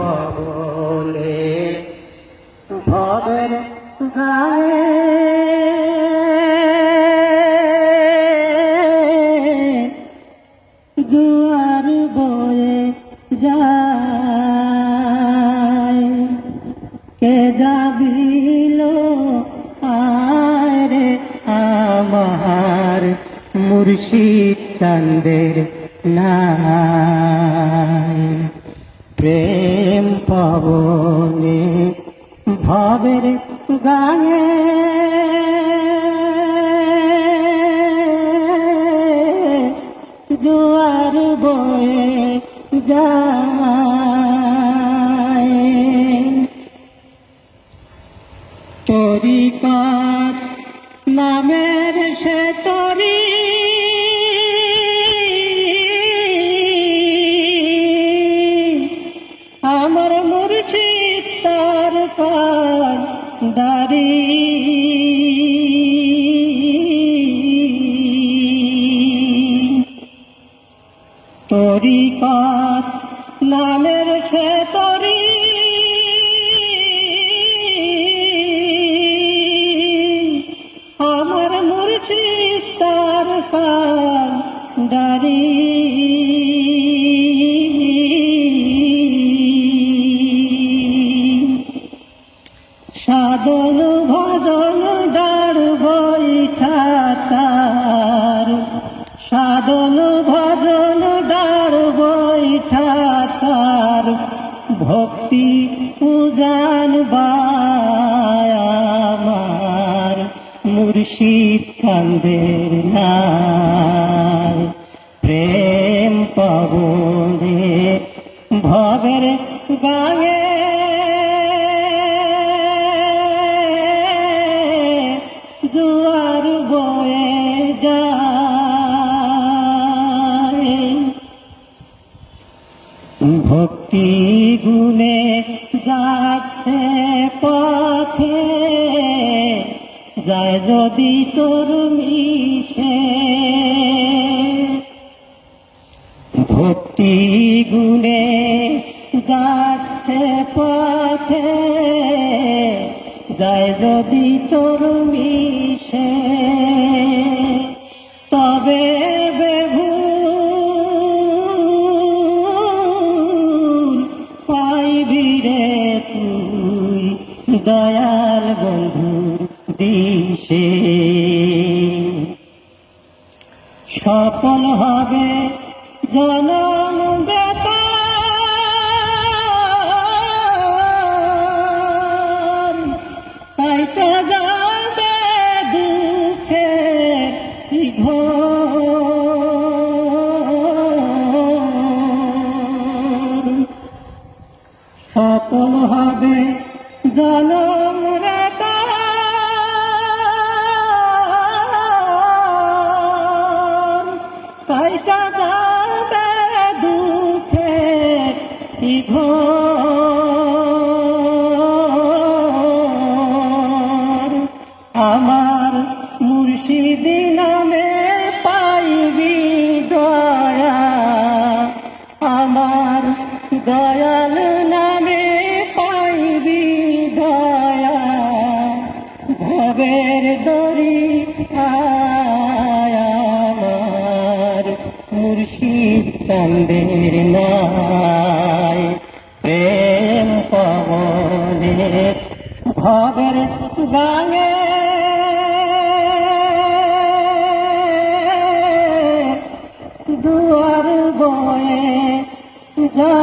পবনে ভবের গায়ে জুয়ার বয়ে যায়। কে যাবিল আরে আমার মুর্শিদ চন্দের নাই। প্রেম পবনে ভবের গায়ে জোয়ার বয়ে যায়। তরিকাত নামের সে তরি দারি তরিকাত নামের সে তরি। আমার মুর্শিদ তার কান ডারি। ভক্তি পূজান আমার মুর্শিদ সন্দের নাই। প্রেম পবনে ভবের গায়ে জুয়ার বয়ে যায়। ভক্তি গুণে যাচ্ছে পথে। যায় যদি তোর মিশে ভক্তি গুণে যাচ্ছে পথে। যায় যদি তোর মিশে তবে দয়াল বন্ধুর দিশে। সফল হবে জনম কাইটা যাবে সফল হবে জনম আমার মুর্শিদি নামে পাইবি দয়া। আমার দয়াল মুর্শিদ চন্দের নাই প্রেম পবনে ভবের গাঙে দুয়ার বয়ে যা